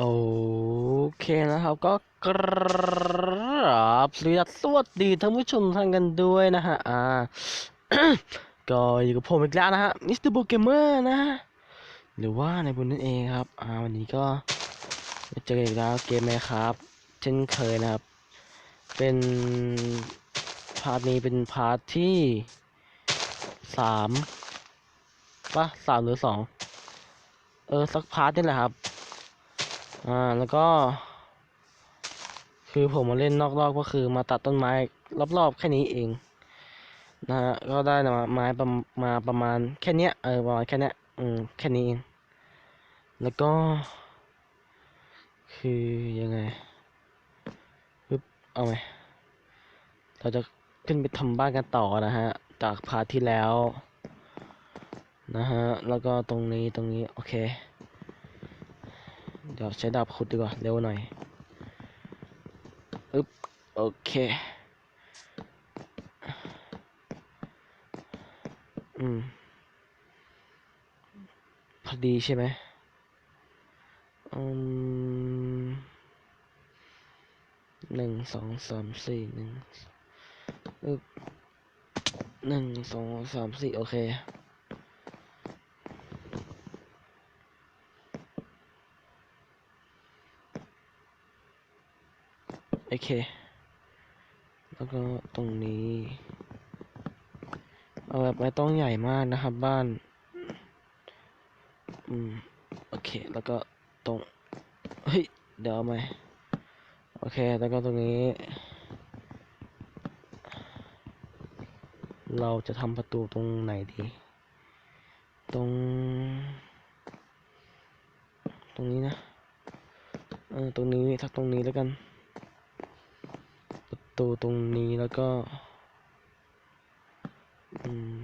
โอเคนะครับก็กราบสวัสดีท่านผู้ชมท่านกันด้วยนะฮะอ่าก็อยู่กับผมอีกแล้วนะฮะมิสเตอร์โบเกมเมอร์นะ หรือว่าในบุญนั่นเองครับอ่าวันนี้ก็เจอกันอีกแล้วเกมไหมครับเช่นเคยนะครับ เป็นพาร์ทนี้เป็นพาร์ทที่สามปะสามหรือสองเออสักพาร์ทนี่แหละครับ อ่าแล้วก็ คือผมมาเล่นนอกรอบก็คือมาตัดต้นไม้รอบๆแค่นี้เองนะฮะก็ได้มาไม้ประมาประมาณแค่เนี้ยเออประมาณแค่เนี้ยอืมแค่นี้เองแล้วก็ คือยังไงปึ๊บเอาไหมเราจะขึ้นไปทำบ้านกันต่อนะฮะ จากพาทที่แล้ว นะฮะ แล้วก็ตรงนี้ตรงนี้ โอเค เดี๋ยวใช้ดาบขุดดีกว่าเร็วหน่อยอึ๊บโอเค อืม พอดีใช่ไหมอืมหนึ่งสองสามสี่หนึ่งอึ๊บหนึ่งสองสามสี่โอเค เค แล้วก็ตรงนี้ เอาแบบไม่ต้องใหญ่มากนะครับบ้าน อืม โอเค แล้วก็ตรง เฮ้ย เดี๋ยวเอาไหมโอเค แล้วก็ตรงนี้ เราจะทำประตูตรงไหนดี ตรง ตรงนี้นะ เออ ตรงนี้ทักตรงนี้แล้วกัน ตูตรงนี้แล้วก็ อืม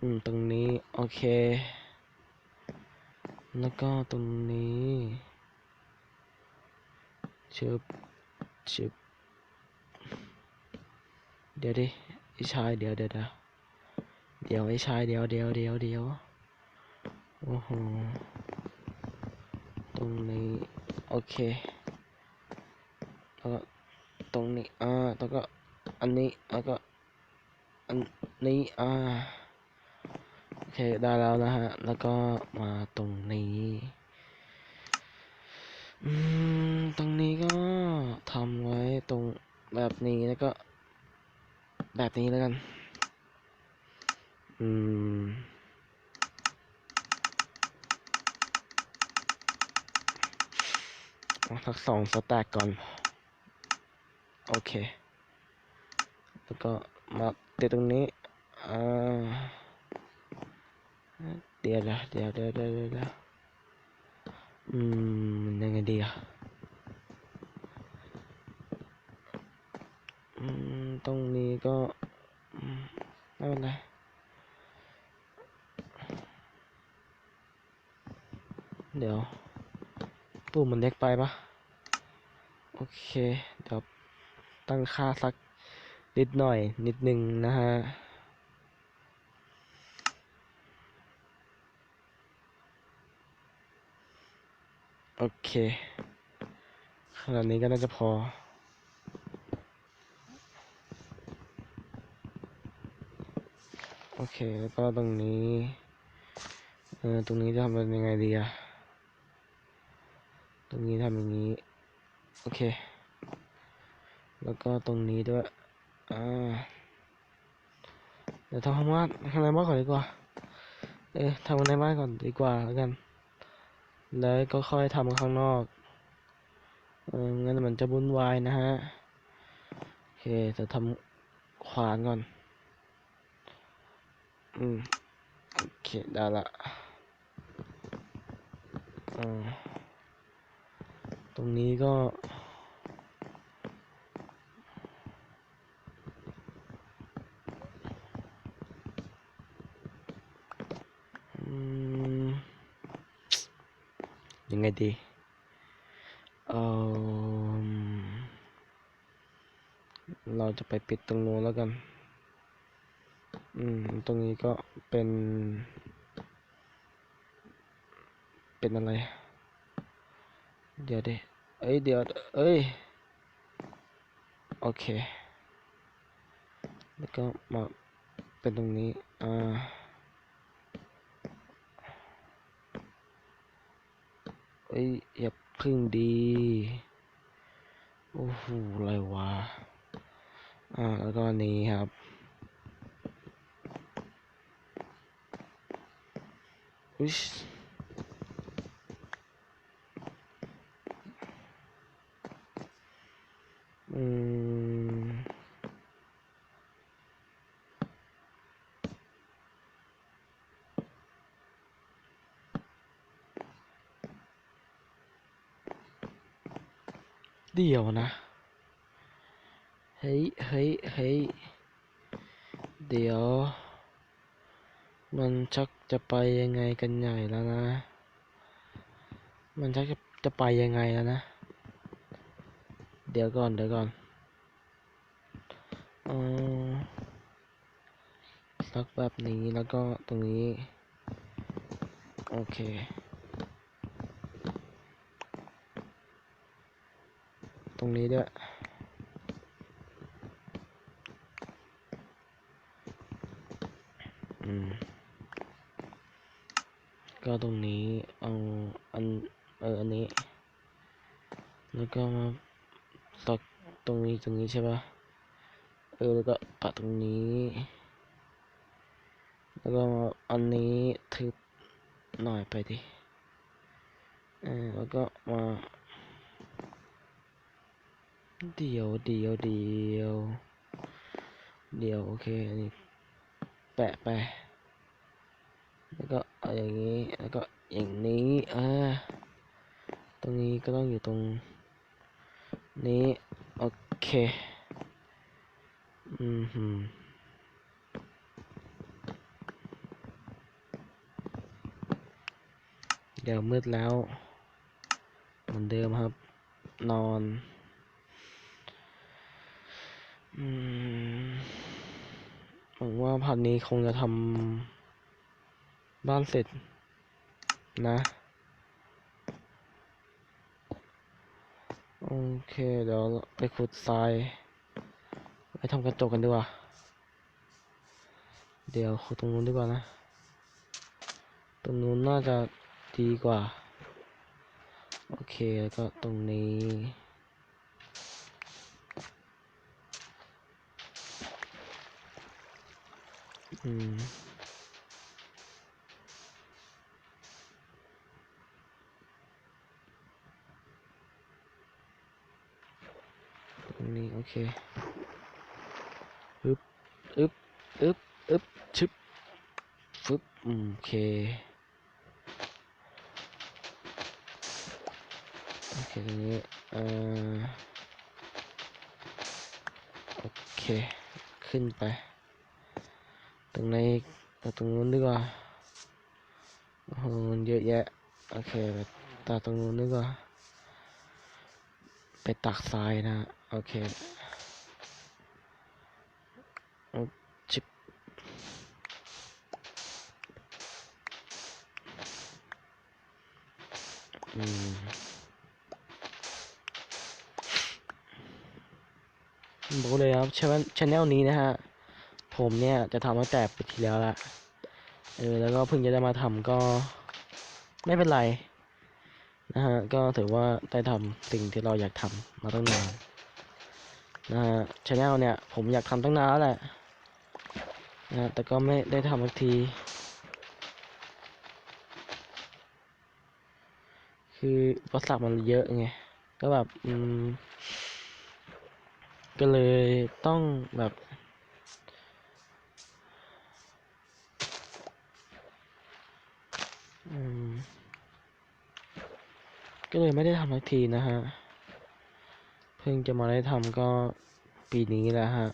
อืม ตรงนี้ โอเค แล้วก็ตรงนี้ชึบชึบเดี๋ยวดิไอชายเดี๋ยวเดี๋ยวเดี๋ยวเดี๋ยวไอชายเดี๋ยวเดี๋ยวเดี๋ยวเดี๋ยวโอ้โหตรงนี้ โอเคแล้ว ตรงนี้อ่าแล้วก็อันนี้แล้วก็อันนี้อ่าโอเคได้แล้วนะฮะ แล้วก็มาตรงนี้อืมตรงนี้ก็ทำไว้ตรงแบบนี้แล้วก็ แบบนี้แล้วกัน อืมสักสองสแต็กก่อน โอเค แล้วก็มาติดตรงนี้อเดี๋ยวนะเดี๋ยวเดี๋ยวเดี๋ยวเดี๋ยวอืมยังไงดีอะอืมตรงนี้ก็ไม่เป็นไรเดี๋ยวตู้มันเล็กไปปะโอเค ตั้งค่าสักนิดหน่อยนิดนึงนะฮะโอเคขนาดนี้ก็น่าจะพอ โอเค แล้วก็ตรงนี้ เออ ตรงนี้จะทำเป็นยังไงดีอะตรงนี้ทำอย่างนี้ โอเค แล้วก็ตรงนี้ด้วย อ่า เดี๋ยวทำข้างบ้านข้างในบ้านก่อนดีกว่า เออทำข้างในบ้านก่อนดีกว่าแล้วกัน แล้วก็ค่อยทำข้างนอก เอองั้นมันจะวุ่นวายนะฮะ โอเค จะทำขวานก่อน อืม โอเค ได้ละอ่าตรงนี้ก็ ยังไงดีเออเราจะไปปิดตรงโน้นแล้วกัน อืม ตรงนี้ก็เป็น เป็นอะไร เดี๋ยวดิเอ้ย เดี๋ยว เอ้ย โอเค แล้วก็มาเป็นตรงนี้ อ่า อ้ยอย่าพึ่งดี โอ้โหอะไรวะ อ่า แล้วก็นนี้ครับ อุ๊ยอืม เดี๋ยวนะ เฮ้ยเฮ้ยเฮ้ยเดี๋ยว มันชักจะไปยังไงกันใหญ่แล้วนะ มันชักจะจะไปยังไงแล้วนะ เดี๋ยวก่อนเดี๋ยวก่อนออสักแบบนี้แล้วก็ตรงนี้ โอเค ตรงนี้ด้วยอืมก็ตรงนี้เอาอันเอออันนี้ แล้วก็มาตักตรงนี้ตรงนี้ใช่ปะเออแล้วก็ปัดตรงนี้ แล้วก็มาอันนี้ทึบหน่อยไปดิเออแล้วก็มา เดี๋ยวเดี๋ยวเดี๋ยวเดี๋ยวโอเคอันนี้แปะไป แล้วก็อย่างนี้แล้วก็อย่างนี้อ่าตรงนี้ก็ต้องอยู่ตรงนี้โอเคอืมหืมเดี๋ยวมืดแล้ว เหมือนเดิมครับ นอน อืมหวังว่าพันนี้คงจะทำบ้านเสร็จนะโอเค เดี๋ยวไปขุดทรายไปทำกระจกกันดีกว่า เดี๋ยวขุดตรงนู้นดีกว่านะ ตรงนู้นน่าจะดีกว่า โอเค แล้วก็ตรงนี้ อืมตรงนี้โอเคอึบอึบอึบอึบชึบฟึบโอเคโอเคตรงนี้เอ่อโอเค ขึ้นไป ตรงไหนอีกเอาตรงนู้นดีกว่าโอ้โหมันเยอะแยะ โอเคไปตาตรงนู้นดีกว่า ไปตักทรายนะ โอเคเอาชิบอืมบอกเลยครับชชแนลนี้นะฮะ ผมเนี่ยจะทำตั้งแต่ปีที่แล้วละเออแล้วก็เพิ่งจะได้มาทำก็ไม่เป็นไรนะฮะก็ถือว่าได้ทำสิ่งที่เราอยากทำมาตั้งนานนะฮะชแนลเนี่ยผมอยากทำตั้งนานแล้วแหละนะะแต่ก็ไม่ได้ทำสักที คืออุปสรรคมันเยอะไงก็แบบอืมก็เลยต้องแบบ ก็เลยไม่ได้ทำสักทีนะฮะ เพิ่งจะมาได้ทำก็ปีนี้แหล้วฮะ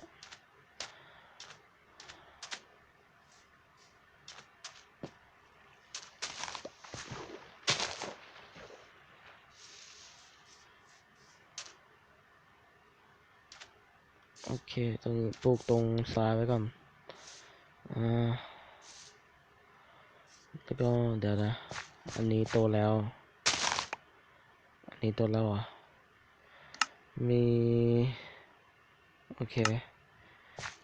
โอเคตรงนี้ปลูกตรงซ้ายไว้ก่อน อ่าแล้วก็เดี๋ยวนะ อันนี้โตแล้ว อันนี่ตัวเราอะมี โอเค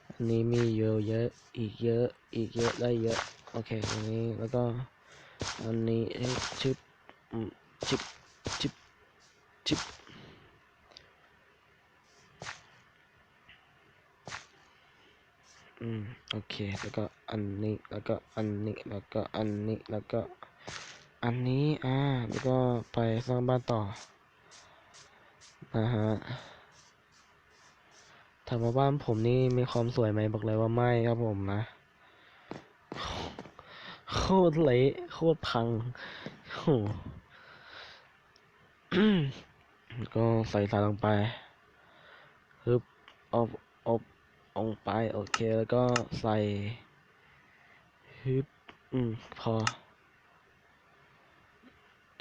อันนี้มีเยอะเยอะอีกเยอะอีกเยอะได้เยอะ โอเคอันนี้แล้วก็อันนี้ชึบอืมชึบชึบชึบอืมโอเคแล้วก็อันนี้แล้วก็อันนี้แล้วก็อันนี้แล้วก็ อันนี้ อ่า แล้วก็ไปสร้างบ้านต่อ นะฮะถามว่าบ้านผมนี่มีความสวยไหมบอกเลยว่าไม่ครับผมนะ โคตรเละโคตรพังโหก็ใส่สารลงไปฮึบอบอบลงไป โอเค แล้วก็ใส่ฮึบ อืม พอ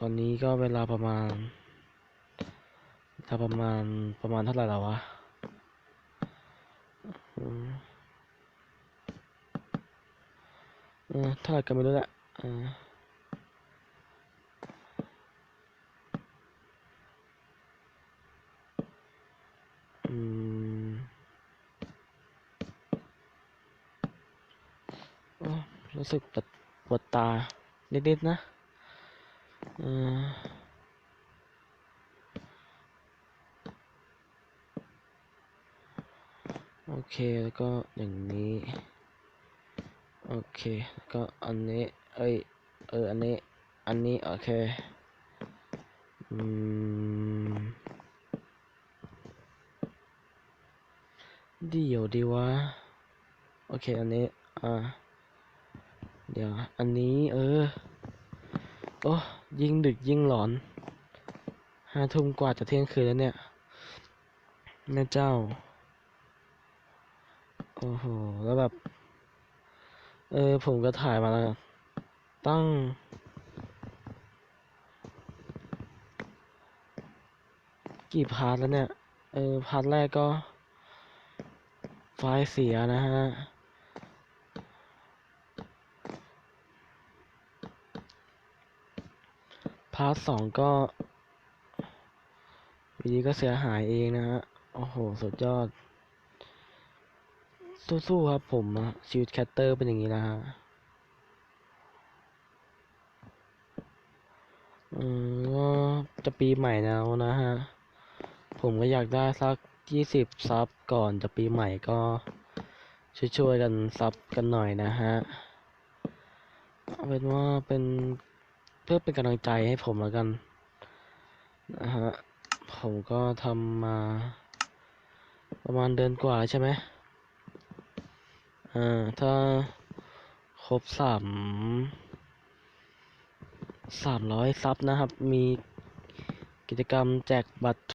ตอนนี้ก็เวลาประมาณเวลาประมาณประมาณเท่าไหร่แล้ววะเท่าไหร่ก็ไม่รู้แหละอืมรู้สึกปวดปวดตานิดๆนะ โอเค แล้วก็อย่างนี้ โอเค แล้วก็อันนี้ เอ้ย เออ อันนี้ อันนี้ โอเค อืม เดี๋ยวดีวะ โอเค อันนี้ อ่า เดี๋ยว อันนี้ เออ อ้ยิ่งดึกยิ่งหลอนห้าทุ่มกว่าจะเที่ยงคืนแล้วเนี่ยแม่เจ้า โอ้โห แล้วแบบ เออ ผมก็ถ่ายมาแล้ว ตั้ง กี่พาร์ทแล้วเนี่ย เออ พาร์ทแรกก็ ไฟล์เสียนะฮะ พาร์ทสองก็วีดีก็เสียหายเองนะฮะ โอ้โห สุดยอด สู้ๆครับผมอะชีวิตแคตเตอร์เป็นอย่างนี้นะฮะอืมก็จะปีใหม่แล้วนะฮะ ผมก็อยากได้สักยี่สิบซับก่อนจะปีใหม่ก็ช่วยๆกันซับกันหน่อยนะฮะ เอาเป็นว่าเป็น เพื่อเป็นกำลังใจให้ผมแล้วกันนะฮะผมก็ทำมาประมาณเดือนกว่าใช่ไหมอ่าถ้าครบสามสามร้อยซับนะครับ มีกิจกรรมแจกบัตร